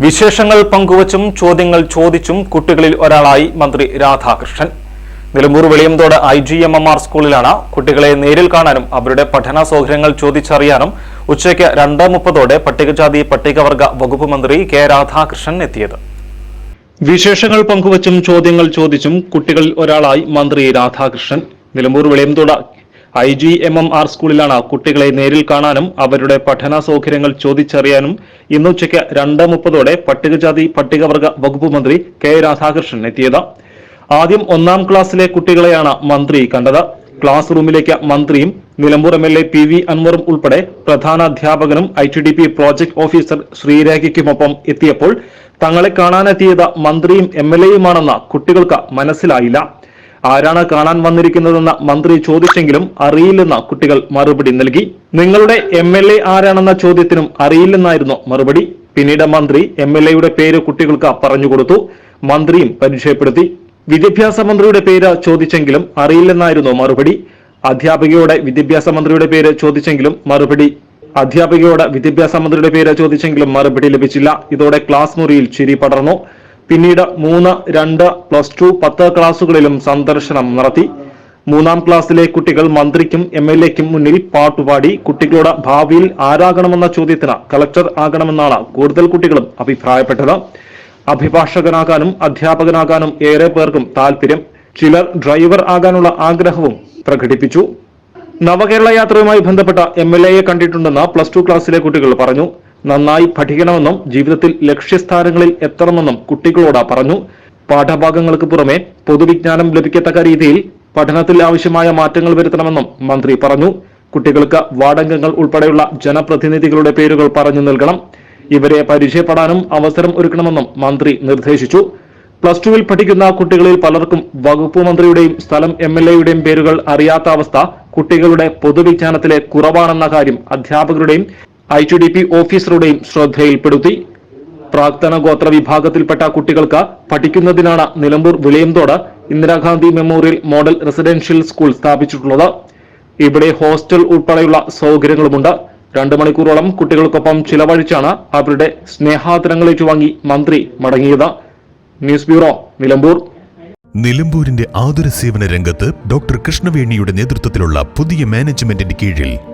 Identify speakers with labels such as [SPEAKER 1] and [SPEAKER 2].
[SPEAKER 1] വിശേഷങ്ങൾ പങ്കുവച്ചും ചോദ്യങ്ങൾ ചോദിച്ചും കുട്ടികളിൽ ഒരാളായി മന്ത്രി Radhakrishnan. Nilambur Veliyamthode I G M M R സ്കൂളിലാണ് കുട്ടികളെ നേരിൽ കാണാനും അവരുടെ പഠന സൗകര്യങ്ങൾ ചോദിച്ചറിയാനും ഉച്ചയ്ക്ക് രണ്ട് മുപ്പതോടെ പട്ടികജാതി പട്ടികവർഗ വകുപ്പ് മന്ത്രി കെ രാധാകൃഷ്ണൻ എത്തിയത്. വിശേഷങ്ങൾ പങ്കുവച്ചും ചോദ്യങ്ങൾ ചോദിച്ചും കുട്ടികളിൽ ഒരാളായി മന്ത്രി Radhakrishnan. Nilambur Veliyamthode I G M M R സ്കൂളിലാണ് കുട്ടികളെ നേരിൽ കാണാനും അവരുടെ പഠന സൗകര്യങ്ങൾ ചോദിച്ചറിയാനും ഇന്നുച്ചയ്ക്ക് രണ്ട് മുപ്പതോടെ പട്ടികജാതി പട്ടികവർഗ വകുപ്പ് മന്ത്രി കെ രാധാകൃഷ്ണൻ എത്തിയത്. ആദ്യം ഒന്നാം ക്ലാസ്സിലെ കുട്ടികളെയാണ് മന്ത്രി കണ്ടത്. ക്ലാസ് റൂമിലേക്ക് മന്ത്രിയും Nilambur M L A P V അൻവറും ഉൾപ്പെടെ പ്രധാന അധ്യാപകനും I T D P project officer ശ്രീരേഖയ്ക്കുമൊപ്പം എത്തിയപ്പോൾ തങ്ങളെ കാണാനെത്തിയത് മന്ത്രിയും എം എൽ എയുമാണെന്ന് കുട്ടികൾക്ക് മനസ്സിലായില്ല. ആരാണ് കാണാൻ വന്നിരിക്കുന്നതെന്ന് മന്ത്രി ചോദിച്ചെങ്കിലും അറിയില്ലെന്ന് കുട്ടികൾ മറുപടി നൽകി. നിങ്ങളുടെ എം എൽ എ ആരാണെന്ന ചോദ്യത്തിനും അറിയില്ലെന്നായിരുന്നു മറുപടി. പിന്നീട് മന്ത്രി എം എൽ എയുടെ പേര് കുട്ടികൾക്ക് പറഞ്ഞുകൊടുത്തു മന്ത്രിയും പരിചയപ്പെടുത്തി. വിദ്യാഭ്യാസ മന്ത്രിയുടെ പേര് ചോദിച്ചെങ്കിലും അറിയില്ലെന്നായിരുന്നു മറുപടി. അധ്യാപികയോടെ വിദ്യാഭ്യാസ മന്ത്രിയുടെ പേര് ചോദിച്ചെങ്കിലും മറുപടി. അധ്യാപികയോട് വിദ്യാഭ്യാസ മന്ത്രിയുടെ പേര് ചോദിച്ചെങ്കിലും മറുപടി ലഭിച്ചില്ല. ഇതോടെ ക്ലാസ് മുറിയിൽ ചിരി പടർന്നു. പിന്നീട് മൂന്ന് രണ്ട് പ്ലസ് ടു പത്ത് ക്ലാസ്സുകളിലും സന്ദർശനം നടത്തി. മൂന്നാം ക്ലാസ്സിലെ കുട്ടികൾ മന്ത്രിക്കും എം എൽ എക്കും മുന്നിൽ പാട്ടുപാടി കുട്ടികളുടെ ഭാവിയിൽ ആരാകണമെന്ന ചോദ്യത്തിന് കളക്ടർ ആകണമെന്നാണ് കൂടുതൽ കുട്ടികളും അഭിപ്രായപ്പെട്ടത്. അഭിഭാഷകനാകാനും അധ്യാപകനാകാനും ഏറെ പേർക്കും താല്പര്യം. ചിലർ ഡ്രൈവർ ആകാനുള്ള ആഗ്രഹവും പ്രകടിപ്പിച്ചു. നവകേരള യാത്രയുമായി ബന്ധപ്പെട്ട എം എൽ എയെ കണ്ടിട്ടുണ്ടെന്ന് പ്ലസ് ടു ക്ലാസ്സിലെ കുട്ടികൾ പറഞ്ഞു. നന്നായി പഠിക്കണമെന്നും ജീവിതത്തിൽ ലക്ഷ്യസ്ഥാനങ്ങളിൽ എത്തണമെന്നും കുട്ടികളോട് പറഞ്ഞു. പാഠഭാഗങ്ങൾക്ക് പുറമെ പൊതുവിജ്ഞാനം ലഭിക്കത്തക്ക രീതിയിൽ പഠനത്തിൽ ആവശ്യമായ മാറ്റങ്ങൾ വരുത്തണമെന്നും മന്ത്രി പറഞ്ഞു. കുട്ടികൾക്ക് വാർഡംഗങ്ങൾ ഉൾപ്പെടെയുള്ള ജനപ്രതിനിധികളുടെ പേരുകൾ പറഞ്ഞു നൽകണം. ഇവരെ പരിചയപ്പെടാനും അവസരം ഒരുക്കണമെന്നും മന്ത്രി നിർദ്ദേശിച്ചു. പ്ലസ് ടുവിൽ പഠിക്കുന്ന കുട്ടികളിൽ പലർക്കും വകുപ്പ് മന്ത്രിയുടെയും സ്ഥലം എം എൽ എയുടെയും പേരുകൾ അറിയാത്ത അവസ്ഥ കുട്ടികളുടെ പൊതുവിജ്ഞാനത്തിലെ കുറവാണെന്ന കാര്യം അധ്യാപകരുടെയും ഐ ടി ഡി പി ഓഫീസറുടെയും ശ്രദ്ധയിൽപ്പെടുത്തി. പ്രാക്തന ഗോത്ര വിഭാഗത്തിൽപ്പെട്ട കുട്ടികൾക്ക് പഠിക്കുന്നതിനാണ് Nilambur Vilayamthode Indira Gandhi memorial model residential school സ്ഥാപിച്ചിട്ടുള്ളത്. ഇവിടെ ഹോസ്റ്റൽ ഉൾപ്പെടെയുള്ള സൗകര്യങ്ങളുമുണ്ട്. രണ്ടു മണിക്കൂറോളം കുട്ടികൾക്കൊപ്പം ചിലവഴിച്ചാണ് അവരുടെ സ്നേഹാദരങ്ങൾ ഏറ്റുവാങ്ങി മന്ത്രി മടങ്ങിയത്. News bureau Nilambur.
[SPEAKER 2] നിലമ്പൂരിന്റെ ആതുര സേവന രംഗത്ത് ഡോക്ടർ കൃഷ്ണവേണിയുടെ നേതൃത്വത്തിലുള്ള പുതിയ മാനേജ്മെന്റിന്റെ കീഴിൽ